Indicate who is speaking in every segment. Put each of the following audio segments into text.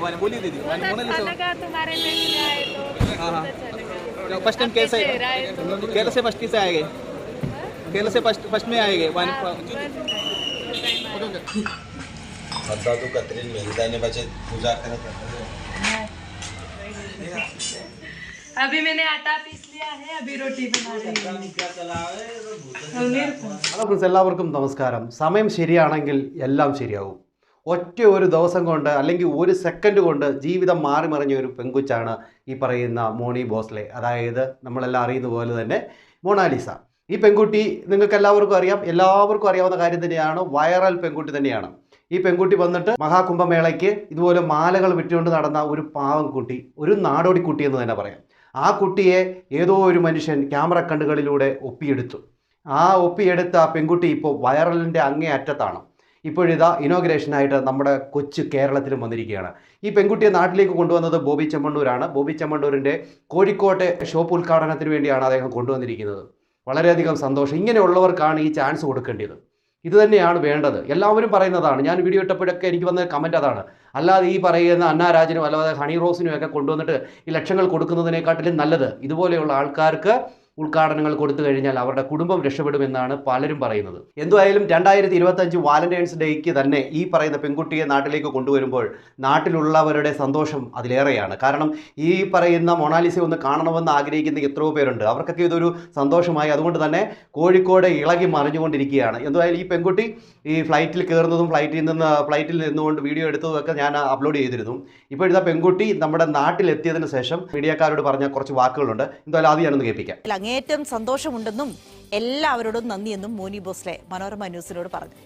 Speaker 1: वाले बोलिए दीदी वाले
Speaker 2: बहुत
Speaker 1: मोनालिसा
Speaker 2: अच्छा लगा तुम्हारे में भी आए तो
Speaker 1: हाँ हाँ
Speaker 2: बहुत अच्छा लगा
Speaker 1: फर्स्ट टाइम
Speaker 2: आपके
Speaker 1: कैसे
Speaker 2: चेहरा है तो
Speaker 1: केरल से फर्स्ट किसे आएंगे केरल से फर्स्ट फर्स्ट में आएंगे वन
Speaker 2: हाँ, बहुत nice.
Speaker 3: आता तो कतरीन मिलता है बच्चे पूजा करने
Speaker 2: अभी मैंने आटा पीस लिया है अभी रोटी बना रही हूँ अमीर को
Speaker 4: ഹലോ ഫ്രണ്ട്സ് എല്ലാവർക്കും നമസ്കാരം സമയം ശരിയാണെങ്കിൽ എല്ലാം ശരിയാവും ഒറ്റ ഒരു ദിവസം കൊണ്ട് അല്ലെങ്കിൽ ഒരു സെക്കൻഡ് കൊണ്ട് ജീവിതം മാറി മറിഞ്ഞ ഒരു പെങ്കുച്ചാണ് ഈ പറയുന്ന മോണി ബോസ്ലെ. അതായത് നമ്മളെല്ലാം അറിയുന്ന പോലെ തന്നെ മോണാലിസ. ഈ പെൺകുട്ടി നിങ്ങൾക്ക് എല്ലാവർക്കും അറിയാം. എല്ലാവർക്കും അറിയാവുന്ന കാര്യം തന്നെയാണ്. വൈറൽ പെൺകുട്ടി തന്നെയാണ്. ഈ പെൺകുട്ടി വന്നിട്ട് മഹാകുംഭമേളയ്ക്ക് ഇതുപോലെ മാലകൾ വിറ്റുകൊണ്ട് നടന്ന ഒരു പാവം കുട്ടി ഒരു നാടോടി കുട്ടി എന്ന് തന്നെ പറയാം. ആ കുട്ടിയെ ഏതോ ഒരു മനുഷ്യൻ ക്യാമറ കണ്ണുകളിലൂടെ ഒപ്പിയെടുത്തു. ആ ഒപ്പിയെടുത്ത ആ പെൺകുട്ടി ഇപ്പോൾ വൈറലിന്റെ അങ്ങേ അറ്റത്താണ് ഇപ്പോഴിതാ ഇനോഗ്രേഷനായിട്ട് നമ്മുടെ കൊച്ചു കേരളത്തിലും വന്നിരിക്കുകയാണ്. ഈ പെൺകുട്ടിയെ നാട്ടിലേക്ക് കൊണ്ടുവന്നത് ബോബി ചെമ്മണ്ണൂരാണ്. ബോബി ചെമ്മണ്ണൂരിന്റെ കോഴിക്കോട്ടെ ഷോപ്പ് ഉദ്ഘാടനത്തിന് വേണ്ടിയാണ് അദ്ദേഹം കൊണ്ടുവന്നിരിക്കുന്നത്. വളരെയധികം സന്തോഷം. ഇങ്ങനെയുള്ളവർക്കാണ് ഈ ചാൻസ് കൊടുക്കേണ്ടത്. ഇത് തന്നെയാണ് വേണ്ടത്. എല്ലാവരും പറയുന്നതാണ്. ഞാൻ വീഡിയോ ഇട്ടപ്പോഴൊക്കെ എനിക്ക് വന്ന കമന്റ് അതാണ്. അല്ലാതെ ഈ പറയുന്ന അന്നാരാജനും അല്ലാതെ ഹണി റോസിനും ഒക്കെ കൊണ്ടുവന്നിട്ട് ഈ ലക്ഷങ്ങൾ കൊടുക്കുന്നതിനെക്കാട്ടിലും നല്ലത്. ഇതുപോലെയുള്ള ആൾക്കാർക്ക് ഉദ്ഘാടനങ്ങൾ കൊടുത്തു കഴിഞ്ഞാൽ അവരുടെ കുടുംബം രക്ഷപ്പെടുമെന്നാണ് പലരും പറയുന്നത്. എന്തായാലും രണ്ടായിരത്തി ഇരുപത്തഞ്ച് വാലന്റൈൻസ് ഡേക്ക് തന്നെ ഈ പറയുന്ന പെൺകുട്ടിയെ നാട്ടിലേക്ക് കൊണ്ടുവരുമ്പോൾ നാട്ടിലുള്ളവരുടെ സന്തോഷം അതിലേറെയാണ്. കാരണം ഈ പറയുന്ന മൊണാലിസ ഒന്ന് കാണണമെന്ന് ആഗ്രഹിക്കുന്ന എത്രയോ പേരുണ്ട്. അവർക്കൊക്കെ ഇതൊരു സന്തോഷമായി. അതുകൊണ്ട് തന്നെ കോഴിക്കോട് ഇളകി മറിഞ്ഞുകൊണ്ടിരിക്കുകയാണ്. എന്തായാലും ഈ പെൺകുട്ടി ഈ ഫ്ലൈറ്റിൽ കയറുന്നതും ഫ്ലൈറ്റിൽ നിന്ന് ഫ്ലൈറ്റിൽ നിന്നുകൊണ്ട് വീഡിയോ എടുത്തതൊക്കെ ഞാൻ അപ്ലോഡ് ചെയ്തിരുന്നു. ഇപ്പോഴത്തെ പെൺകുട്ടി നമ്മുടെ നാട്ടിലെത്തിയതിന് ശേഷം മീഡിയക്കാരോട് പറഞ്ഞ കുറച്ച് വാക്കുകളുണ്ട്. എന്തായാലും അത് ഞാനൊന്ന് കേൾപ്പിക്കാം.
Speaker 5: ഇതിൽ അങ്ങേയറ്റം സന്തോഷമുണ്ടെന്നും എല്ലാവരോടും നന്ദിയെന്നും മോനി ബോസ്ലെ മനോരമ ന്യൂസിനോട് പറഞ്ഞു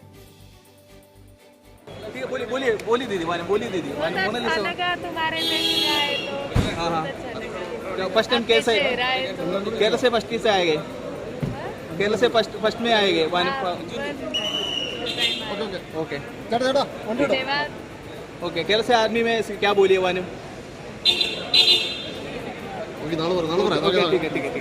Speaker 1: ठीक है बोलिए बोलिए बोलिए दीदी वाले बोलिए दीदी वाले
Speaker 2: बहुत अच्छा
Speaker 1: मोनालिसा
Speaker 2: लगा तुम्हारे में भी आए तो
Speaker 1: हाँ हाँ
Speaker 2: बहुत अच्छा लगा
Speaker 1: फर्स्ट टाइम
Speaker 2: आपके
Speaker 1: कैसे
Speaker 2: चेहरा है तो
Speaker 1: केरल से फर्स्ट किसे आएंगे केरल से फर्स्ट फर्स्ट में आएंगे वन
Speaker 2: हाँ, बहुत nice.
Speaker 1: ओके
Speaker 2: धन्यवाद
Speaker 1: ओके केरल से आर्मी में क्या बोलिए वन ओके ठीक है ठीक है ठीक है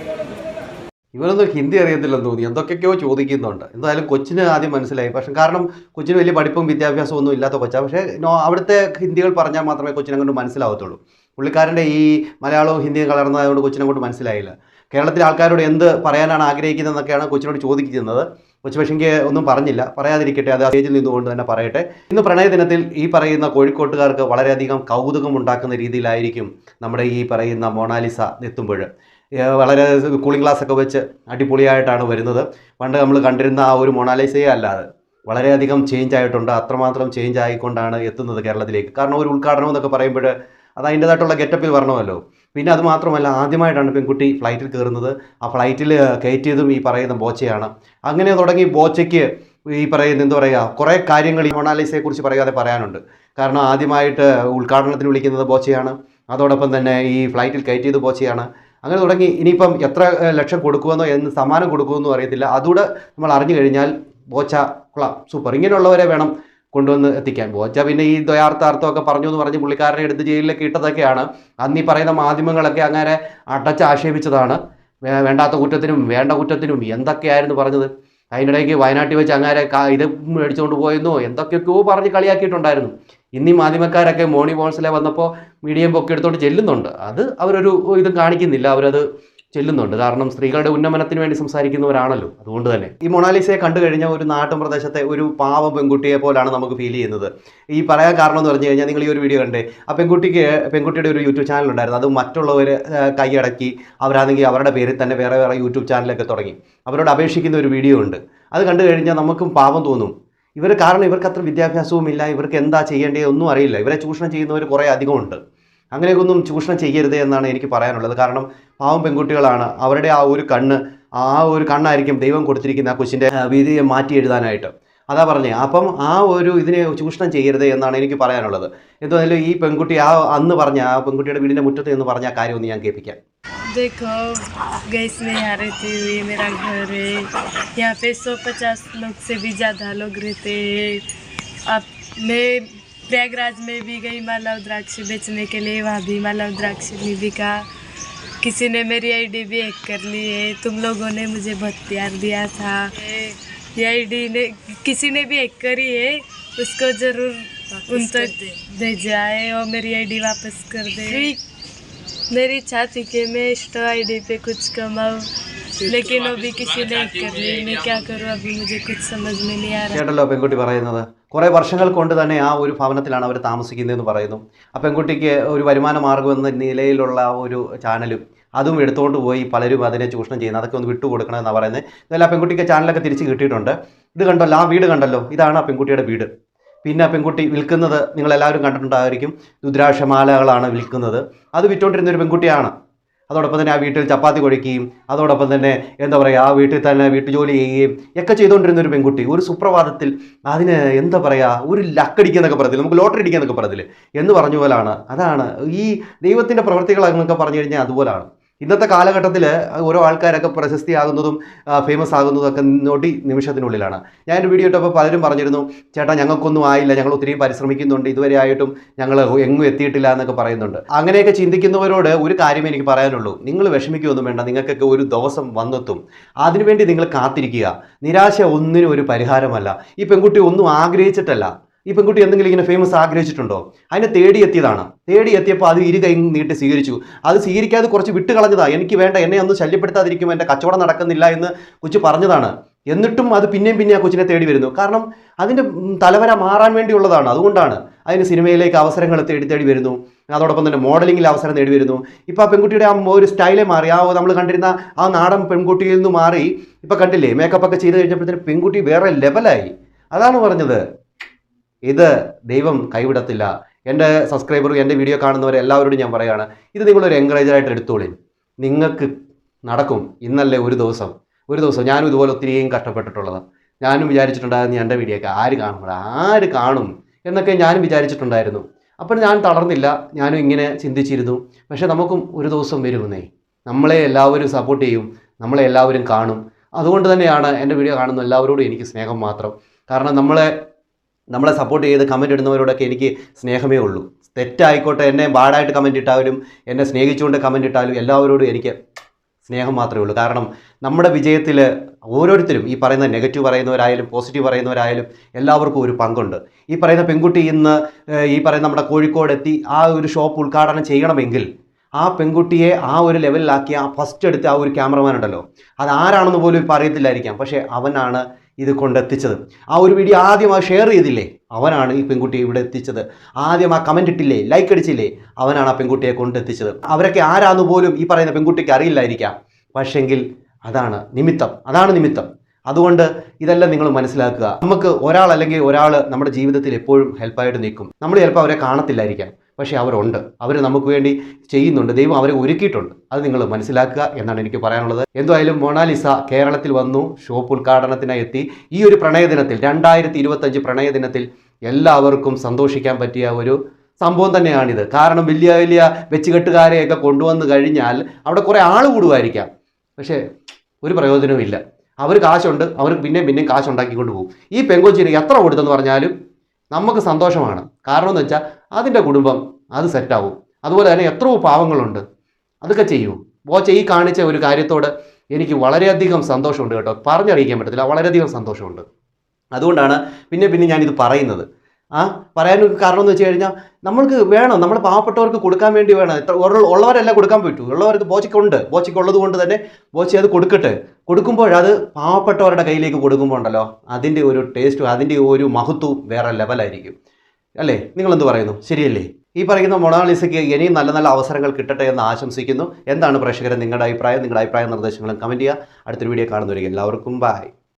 Speaker 4: ഇവരൊന്നും ഹിന്ദി അറിയത്തില്ലെന്ന് തോന്നി. എന്തൊക്കെയൊക്കെയോ ചോദിക്കുന്നുണ്ട്. എന്തായാലും കൊച്ചിന് ആദ്യം മനസ്സിലായി. പക്ഷേ കാരണം കൊച്ചിന് വലിയ പഠിപ്പും വിദ്യാഭ്യാസവും ഒന്നും ഇല്ലാത്ത കൊച്ചാണ് പക്ഷേ അവിടുത്തെ ഹിന്ദികൾ പറഞ്ഞാൽ മാത്രമേ കൊച്ചിനെ കൊണ്ട് മനസ്സിലാവത്തുള്ളൂ. പുള്ളിക്കാരന്റെ ഈ മലയാളവും ഹിന്ദിയും കലർന്നതുകൊണ്ട് കൊച്ചിനെ കൊണ്ട് മനസ്സിലായില്ല. കേരളത്തിലെ ആൾക്കാരോട് എന്ത് പറയാനാണ് ആഗ്രഹിക്കുന്നതെന്നൊക്കെയാണ് കൊച്ചിനോട് ചോദിക്കുന്നത് കൊച്ചു പക്ഷെങ്കിൽ ഒന്നും പറഞ്ഞില്ല. പറയാതിരിക്കട്ടെ അത് സ്റ്റേജിൽ നിന്നുകൊണ്ട് തന്നെ പറയട്ടെ. ഇന്ന് പ്രണയദിനത്തിൽ ഈ പറയുന്ന കോഴിക്കോട്ടുകാർക്ക് വളരെയധികം കൗതുകം ഉണ്ടാക്കുന്ന രീതിയിലായിരിക്കും നമ്മുടെ ഈ പറയുന്ന മൊണാലിസ എത്തുമ്പോൾ. വളരെ കൂളിംഗ് ഗ്ലാസ് ഒക്കെ വെച്ച് അടിപൊളിയായിട്ടാണ് വരുന്നത്. പണ്ട് നമ്മൾ കണ്ടിരുന്ന ആ ഒരു മൊണാലിസയെ അല്ലാതെ വളരെയധികം ചേഞ്ച് ആയിട്ടുണ്ട്. അത്രമാത്രം ചേഞ്ച് ആയിക്കൊണ്ടാണ് എത്തുന്നത് കേരളത്തിലേക്ക്. കാരണം ഒരു ഉദ്ഘാടനം എന്നൊക്കെ പറയുമ്പോൾ അത് അതിന്റെതായിട്ടുള്ള ഗെറ്റപ്പിൽ വരണമല്ലോ. പിന്നെ അത് മാത്രമല്ല ആദ്യമായിട്ടാണ് പെൺകുട്ടി ഫ്ലൈറ്റിൽ കയറുന്നത്. ആ ഫ്ലൈറ്റിൽ കയറ്റിയതും ഈ പറയുന്ന ബോച്ചയാണ്. അങ്ങനെ തുടങ്ങി ബോച്ചയ്ക്ക് ഈ പറയുന്ന എന്താ പറയുക കുറേ കാര്യങ്ങൾ ഈ മൊണാലിസയെക്കുറിച്ച് പറയാതെ പറയാനുണ്ട്. കാരണം ആദ്യമായിട്ട് ഉദ്ഘാടനത്തിന് വിളിക്കുന്നത് ബോച്ചയാണ്. അതോടൊപ്പം തന്നെ ഈ ഫ്ലൈറ്റിൽ കയറ്റിയത് ബോച്ചയാണ്. അങ്ങനെ തുടങ്ങി. ഇനിയിപ്പം എത്ര ലക്ഷം കൊടുക്കുമെന്നോ എന്ന് സമ്മാനം കൊടുക്കുമെന്നോ അറിയത്തില്ല. അതുകൂടെ നമ്മൾ അറിഞ്ഞു കഴിഞ്ഞാൽ ബോച്ച കൊള്ളാം. സൂപ്പർ. ഇങ്ങനെയുള്ളവരെ വേണം കൊണ്ടുവന്ന് എത്തിക്കാൻ. ബോച്ച പിന്നെ ഈ ദ്വയാർത്ഥാർത്ഥമൊക്കെ പറഞ്ഞു എന്ന് പറഞ്ഞ് പുള്ളിക്കാരനെ എടുത്ത് ജയിലിലേക്ക് ഇട്ടതൊക്കെയാണ്. അന്ന് ഈ പറയുന്ന മാധ്യമങ്ങളൊക്കെ അങ്ങനെ അടച്ച് ആക്ഷേപിച്ചതാണ്. വേണ്ടാത്ത കുറ്റത്തിനും വേണ്ട കുറ്റത്തിനും എന്തൊക്കെയായിരുന്നു പറഞ്ഞത്? അതിനിടയ്ക്ക് വയനാട്ടിൽ വെച്ച് അങ്ങനെ കാ- ഇത് മേടിച്ചുകൊണ്ട് പോയെന്നോ എന്തൊക്കെയൊക്കെയോ പറഞ്ഞ് കളിയാക്കിയിട്ടുണ്ടായിരുന്നു. ഇന്നീ മാധ്യമക്കാരൊക്കെ മോണി ബോൺസിലെ വന്നപ്പോൾ മീഡിയം പൊക്കി എടുത്തോണ്ട് ചെല്ലുന്നുണ്ട്. അത് അവരൊരു ഇതും കാണിക്കുന്നില്ല. അവരത് ചെല്ലുന്നുണ്ട്. കാരണം സ്ത്രീകളുടെ ഉന്നമനത്തിന് വേണ്ടി സംസാരിക്കുന്നവരാണല്ലോ. അതുകൊണ്ട് തന്നെ. ഈ മൊണാലിസയെ കണ്ടു കഴിഞ്ഞാൽ ഒരു നാട്ടും പ്രദേശത്തെ ഒരു പാവ പെൺകുട്ടിയെ പോലാണ് നമുക്ക് ഫീൽ ചെയ്യുന്നത്. ഈ പറയാൻ കാരണം എന്ന് പറഞ്ഞു കഴിഞ്ഞാൽ നിങ്ങൾ ഈ ഒരു വീഡിയോ കണ്ടേ. ആ പെൺകുട്ടിക്ക് പെൺകുട്ടിയുടെ ഒരു യൂട്യൂബ് ചാനൽ ഉണ്ടായിരുന്നു. അത് മറ്റുള്ളവർ കൈയടക്കി അവരാണെങ്കിൽ അവരുടെ പേരിൽ തന്നെ വേറെ വേറെ യൂട്യൂബ് ചാനലൊക്കെ തുടങ്ങി. അവരോട് അപേക്ഷിക്കുന്ന ഒരു വീഡിയോ ഉണ്ട്. അത് കണ്ടു കഴിഞ്ഞാൽ നമുക്കും പാവം തോന്നും. ഇവർ കാരണം ഇവർക്ക് അത്ര വിദ്യാഭ്യാസവും ഇല്ല ഇവർക്ക് എന്താ ചെയ്യേണ്ടത് ഒന്നും അറിയില്ല. ഇവരെ ചൂഷണം ചെയ്യുന്നവർ കുറേ അധികമുണ്ട് അങ്ങനെയൊക്കെ ഒന്നും ചൂഷണം ചെയ്യരുത് എന്നാണ് എനിക്ക് പറയാനുള്ളത് കാരണം പാവം പെൺകുട്ടികളാണ് അവരുടെ ആ ഒരു കണ്ണ് ആ ഒരു കണ്ണായിരിക്കും ദൈവം കൊടുത്തിരിക്കുന്ന ആ കൊച്ചിൻ്റെ വിധിയെ മാറ്റി എഴുതാനായിട്ട് അതാ പറഞ്ഞേ അപ്പം ആ ഒരു ഇതിനെ ചൂഷണം ചെയ്യരുത് എന്നാണ് എനിക്ക് പറയാനുള്ളത് എന്തായാലും ഈ പെൺകുട്ടി ആ അന്ന് പറഞ്ഞ ആ പെൺകുട്ടിയുടെ വീടിൻ്റെ മുറ്റത്ത് എന്ന് പറഞ്ഞ ആ കാര്യം ഒന്ന് ഞാൻ കേൾപ്പിക്കാം
Speaker 2: देखो गैस में यहाँ रहती हुई मेरा घर है यहाँ पे सौ पचास लोग से भी ज़्यादा लोग रहते हैं अब मैं प्रयागराज में भी गई मालव द्राक्ष बेचने के लिए वहाँ भी मालव द्राक्ष नहीं बिका। किसी ने मेरी आईडी भी हैक कर ली है। तुम लोगों ने मुझे बहुत प्यार दिया था। ये आईडी ने किसी ने भी हैक करी है उसको ज़रूर उन तक भेजा है और मेरी आईडी वापस कर दे। मेरी इच्छा थी कि मैं इंस्टा आईडी पे कुछ कमाऊँ लेकिन वो भी किसी ने कर ली मैं क्या करूँ अभी मुझे कुछ समझ में नहीं आ रहा
Speaker 4: കേട്ടല്ലോ പെൺകുട്ടി പറയുന്നത് കുറേ വർഷങ്ങൾ കൊണ്ട് തന്നെ ആ ഒരു ഭവനത്തിലാണ് അവർ താമസിക്കുന്നതെന്ന് പറയുന്നു ആ പെൺകുട്ടിക്ക് ഒരു വരുമാന മാർഗ്ഗം എന്ന നിലയിലുള്ള ഒരു ചാനലും അതും എടുത്തുകൊണ്ട് പോയി പലരും അതിനെ ചൂഷണം ചെയ്യുന്നു അതൊക്കെ ഒന്ന് വിട്ടുകൊടുക്കണം എന്നാണ് പറയുന്നത് എന്നാലും ആ പെൺകുട്ടിക്ക് ചാനലൊക്കെ തിരിച്ച് കിട്ടിയിട്ടുണ്ട് ഇത് കണ്ടല്ലോ ആ വീട് കണ്ടല്ലോ ഇതാണ് ആ പെൺകുട്ടിയുടെ വീട് പിന്നെ ആ പെൺകുട്ടി വിൽക്കുന്നത് നിങ്ങളെല്ലാവരും കണ്ടിട്ടുണ്ടായിരിക്കും രുദ്രാക്ഷമാലകളാണ് വിൽക്കുന്നത് അത് വിറ്റുകൊണ്ടിരുന്ന ഒരു പെൺകുട്ടിയാണ് അതോടൊപ്പം തന്നെ ആ വീട്ടിൽ ചപ്പാത്തി കുഴയ്ക്കുകയും അതോടൊപ്പം തന്നെ എന്താ പറയുക ആ വീട്ടിൽ തന്നെ വീട്ടുജോലി ചെയ്യുകയും ഒക്കെ ചെയ്തുകൊണ്ടിരുന്ന ഒരു പെൺകുട്ടി ഒരു സുപ്രഭാതത്തിൽ അതിന് എന്താ പറയുക ഒരു ലക്കടിക്കുന്നൊക്കെ പറയത്തില്ല നമുക്ക് ലോട്ടറി അടിക്കാന്നൊക്കെ പറയത്തില്ലേ എന്ന് പറഞ്ഞ പോലാണ്. അതാണ് ഈ ദൈവത്തിന്റെ പ്രവൃത്തികൾ എന്നൊക്കെ പറഞ്ഞു കഴിഞ്ഞാൽ അതുപോലാണ്. ഇന്നത്തെ കാലഘട്ടത്തിൽ ഓരോ ആൾക്കാരൊക്കെ പ്രശസ്തിയാകുന്നതും ഫേമസ് ആകുന്നതും ഒക്കെ നൊടി നിമിഷത്തിനുള്ളിലാണ്. ഞാൻ ഒരു വീഡിയോ ഇട്ടപ്പോൾ പലരും പറഞ്ഞിരുന്നു ചേട്ടാ ഞങ്ങൾക്കൊന്നും ആയില്ല ഞങ്ങൾ ഒത്തിരി പരിശ്രമിക്കുന്നുണ്ട്. ഇതുവരെ ആയിട്ടും ഞങ്ങൾ എങ്ങും എത്തിയിട്ടില്ല എന്നൊക്കെ പറയുന്നുണ്ട്. അങ്ങനെയൊക്കെ ചിന്തിക്കുന്നവരോട് ഒരു കാര്യം എനിക്ക് പറയാനുള്ളൂ. നിങ്ങൾ വിഷമിക്കുകയൊന്നും വേണ്ട നിങ്ങൾക്കൊക്കെ ഒരു ദിവസം വന്നെത്തും. അതിനുവേണ്ടി നിങ്ങൾ കാത്തിരിക്കുക. നിരാശ ഒന്നിനും ഒരു പരിഹാരമല്ല. ഈ പെൺകുട്ടി ഒന്നും ആഗ്രഹിച്ചിട്ടല്ല. ഈ പെൺകുട്ടി എന്തെങ്കിലും ഇങ്ങനെ ഫേമസ് ആഗ്രഹിച്ചിട്ടുണ്ടോ? അതിനെ തേടി എത്തിയതാണ്. തേടി എത്തിയപ്പോൾ അത് ഇരു കൈ നീട്ടി സ്വീകരിച്ചു. അത് സ്വീകരിക്കാതെ കുറച്ച് വിട്ട് കളഞ്ഞതാ. എനിക്ക് വേണ്ട എന്നെ ഒന്ന് ശല്യപ്പെടുത്താതിരിക്കും എന്റെ കച്ചവടം നടക്കുന്നില്ല എന്ന് കൊച്ചു പറഞ്ഞതാണ്. എന്നിട്ടും അത് പിന്നെയും പിന്നെ ആ കൊച്ചിനെ തേടി വരുന്നു. കാരണം അതിന്റെ തലവര മാറാൻ വേണ്ടിയുള്ളതാണ്. അതുകൊണ്ടാണ് അതിന് സിനിമയിലേക്ക് അവസരങ്ങൾ തേടി തേടി വരുന്നു. അതോടൊപ്പം തന്നെ മോഡലിംഗിൽ അവസരം നേടി വരുന്നു. ഇപ്പോൾ ആ പെൺകുട്ടിയുടെ ആ ഒരു സ്റ്റൈലേ മാറി. ആ നമ്മൾ കണ്ടിരുന്ന ആ നാടൻ പെൺകുട്ടിയിൽ നിന്ന് മാറി. ഇപ്പോൾ കണ്ടില്ലേ മേക്കപ്പ് ഒക്കെ ചെയ്ത് കഴിഞ്ഞപ്പോഴത്തേന് പെൺകുട്ടി വേറെ ലെവലായി അതാണ് പറഞ്ഞത്. ഇത് ദൈവം കൈവിടത്തില്ല. എന്റെ സബ്സ്ക്രൈബർ എന്റെ വീഡിയോ കാണുന്നവരെ എല്ലാവരോടും ഞാൻ പറയുകയാണ് ഇത് നിങ്ങളൊരു എൻകറേജറായിട്ട് എടുത്തോളി. നിങ്ങൾക്ക് നടക്കും. ഇന്നല്ലേ ഒരു ദിവസം. ഒരു ദിവസം ഞാനും ഇതുപോലെ ഒത്തിരിയും കഷ്ടപ്പെട്ടിട്ടുള്ളതാണ് ഞാനും വിചാരിച്ചിട്ടുണ്ടായിരുന്നു എന്റെ വീഡിയോ ഒക്കെ ആര് കാണും? ആര് കാണും? എന്നൊക്കെ ഞാനും വിചാരിച്ചിട്ടുണ്ടായിരുന്നു. അപ്പോൾ ഞാൻ തളർന്നില്ല. ഞാനും ഇങ്ങനെ ചിന്തിച്ചിരുന്നു. പക്ഷേ നമുക്കും ഒരു ദിവസം വരുമെന്നേ. നമ്മളെ എല്ലാവരും സപ്പോർട്ട് ചെയ്യും. നമ്മളെ എല്ലാവരും കാണും. അതുകൊണ്ട് തന്നെയാണ് എന്റെ വീഡിയോ കാണുന്ന എല്ലാവരോടും എനിക്ക് സ്നേഹം മാത്രം. കാരണം നമ്മളെ നമ്മളെ സപ്പോർട്ട് ചെയ്ത് കമന്റ് ഇടുന്നവരോടൊക്കെ എനിക്ക് സ്നേഹമേ ഉള്ളൂ. തെറ്റായിക്കോട്ടെ എന്നെ ബാഡായിട്ട് കമന്റ് ഇട്ടാലും എന്നെ സ്നേഹിച്ചുകൊണ്ട് കമന്റ് ഇട്ടാലും എല്ലാവരോടും എനിക്ക് സ്നേഹം മാത്രമേ ഉള്ളൂ. കാരണം നമ്മുടെ വിജയത്തിൽ ഓരോരുത്തരും ഈ പറയുന്ന നെഗറ്റീവ് പറയുന്നവരായാലും പോസിറ്റീവ് പറയുന്നവരായാലും എല്ലാവർക്കും ഒരു പങ്കുണ്ട്. ഈ പറയുന്ന പെൺകുട്ടി ഇന്ന് ഈ പറയുന്ന നമ്മുടെ കോഴിക്കോട് എത്തി ആ ഒരു ഷോപ്പ് ഉദ്ഘാടനം ചെയ്യണമെങ്കിൽ ആ പെൺകുട്ടിയെ ആ ഒരു ലെവലിലാക്കിയ ആ ഫസ്റ്റ് എടുത്ത ആ ഒരു ക്യാമറമാൻ ഉണ്ടല്ലോ. അത് ആരാണെന്ന് പോലും ഇപ്പോൾ അറിയത്തില്ലായിരിക്കാം. പക്ഷേ അവനാണ് ഇത് കൊണ്ടെത്തിച്ചത്. ആ ഒരു വീഡിയോ ആദ്യം ആ ഷെയർ ചെയ്തില്ലേ? അവനാണ് ഈ പെൺകുട്ടിയെ ഇവിടെ എത്തിച്ചത്. ആദ്യം ആ കമന്റ് ഇട്ടില്ലേ? ലൈക്ക് അടിച്ചില്ലേ? അവനാണ് ആ പെൺകുട്ടിയെ കൊണ്ടെത്തിച്ചത്. അവരൊക്കെ ആരാന്ന് പോലും ഈ പറയുന്ന പെൺകുട്ടിക്ക് അറിയില്ലായിരിക്കാം. പക്ഷെങ്കിൽ അതാണ് നിമിത്തം. അതാണ് നിമിത്തം. അതുകൊണ്ട് ഇതെല്ലാം നിങ്ങൾ മനസ്സിലാക്കുക. നമുക്ക് ഒരാൾ അല്ലെങ്കിൽ ഒരാൾ നമ്മുടെ ജീവിതത്തിൽ എപ്പോഴും ഹെൽപ്പായിട്ട് നിൽക്കും. നമ്മൾ ചിലപ്പോൾ അവരെ കാണത്തില്ലായിരിക്കാം. പക്ഷേ അവരുണ്ട്. അവർ നമുക്ക് വേണ്ടി ചെയ്യുന്നുണ്ട്. ദൈവം അവരെ ഒരുക്കിയിട്ടുണ്ട്. അത് നിങ്ങൾ മനസ്സിലാക്കുക എന്നാണ് എനിക്ക് പറയാനുള്ളത്. എന്തായാലും മൊണാലിസ കേരളത്തിൽ വന്നു. ഷോപ്പ് ഉദ്ഘാടനത്തിനായി എത്തി. ഈ ഒരു പ്രണയദിനത്തിൽ രണ്ടായിരത്തി ഇരുപത്തഞ്ച് പ്രണയദിനത്തിൽ എല്ലാവർക്കും സന്തോഷിക്കാൻ പറ്റിയ ഒരു സംഭവം തന്നെയാണിത്. കാരണം വലിയ വലിയ വെച്ചുകെട്ടുകാരെയൊക്കെ കൊണ്ടുവന്നു കഴിഞ്ഞാൽ അവിടെ കുറേ ആൾ കൂടുമായിരിക്കാം. പക്ഷേ ഒരു പ്രയോജനവും ഇല്ല അവർ കാശുണ്ട്. അവർക്ക് പിന്നെയും പിന്നെയും കാശുണ്ടാക്കിക്കൊണ്ട് പോകും. ഈ പെങ്കോച്ചിന് എത്ര കൊടുത്തെന്ന് പറഞ്ഞാലും നമുക്ക് സന്തോഷമാണ്. കാരണം എന്ന് വെച്ചാൽ അതിന്റെ കുടുംബം അത് സെറ്റാവും അതുപോലെ തന്നെ എത്രയോ പാവങ്ങളുണ്ട്. അതൊക്കെ ചെയ്യൂ. ബോച്ച ഈ കാണിച്ച ഒരു കാര്യത്തോട് എനിക്ക് വളരെയധികം സന്തോഷമുണ്ട് കേട്ടോ. പറഞ്ഞറിയിക്കാൻ പറ്റത്തില്ല. വളരെയധികം സന്തോഷമുണ്ട്. അതുകൊണ്ടാണ് പിന്നെ പിന്നെ ഞാനിത് പറയുന്നത്. ആ പറയാനൊരു കാരണം എന്ന് വെച്ച് കഴിഞ്ഞാൽ നമ്മൾക്ക് വേണം. നമ്മൾ പാവപ്പെട്ടവർക്ക് കൊടുക്കാൻ വേണ്ടി വേണം. എത്ര ഉള്ള- ഉള്ളവരെല്ലാം കൊടുക്കാൻ പറ്റൂ. ഉള്ളവർക്ക് ബോച്ചയ്ക്കുണ്ട് ബോച്ചയ്ക്കുള്ളത് കൊണ്ട് തന്നെ ബോച്ച അത് കൊടുക്കട്ടെ. കൊടുക്കുമ്പോൾ അത് പാവപ്പെട്ടവരുടെ കയ്യിലേക്ക് കൊടുക്കുമ്പോൾ ഉണ്ടല്ലോ അതിന്റെ ഒരു ടേസ്റ്റും അതിന്റെ ഒരു മഹത്വവും വേറെ ലെവലായിരിക്കും അല്ലേ? നിങ്ങളെന്ത് പറയുന്നു? ശരിയല്ലേ? ഈ പറയുന്ന മൊണാലിസയ്ക്ക് ഇനിയും നല്ല നല്ല അവസരങ്ങൾ കിട്ടട്ടെ എന്ന് ആശംസിക്കുന്നു. എന്താണ് പ്രേക്ഷകരെ നിങ്ങളുടെ അഭിപ്രായം? നിങ്ങളുടെ അഭിപ്രായ നിർദ്ദേശങ്ങളും കമന്റ് ചെയ്യുക. അടുത്തൊരു വീഡിയോ കാണുന്നവരിക്കും എല്ലാവർക്കും ബൈ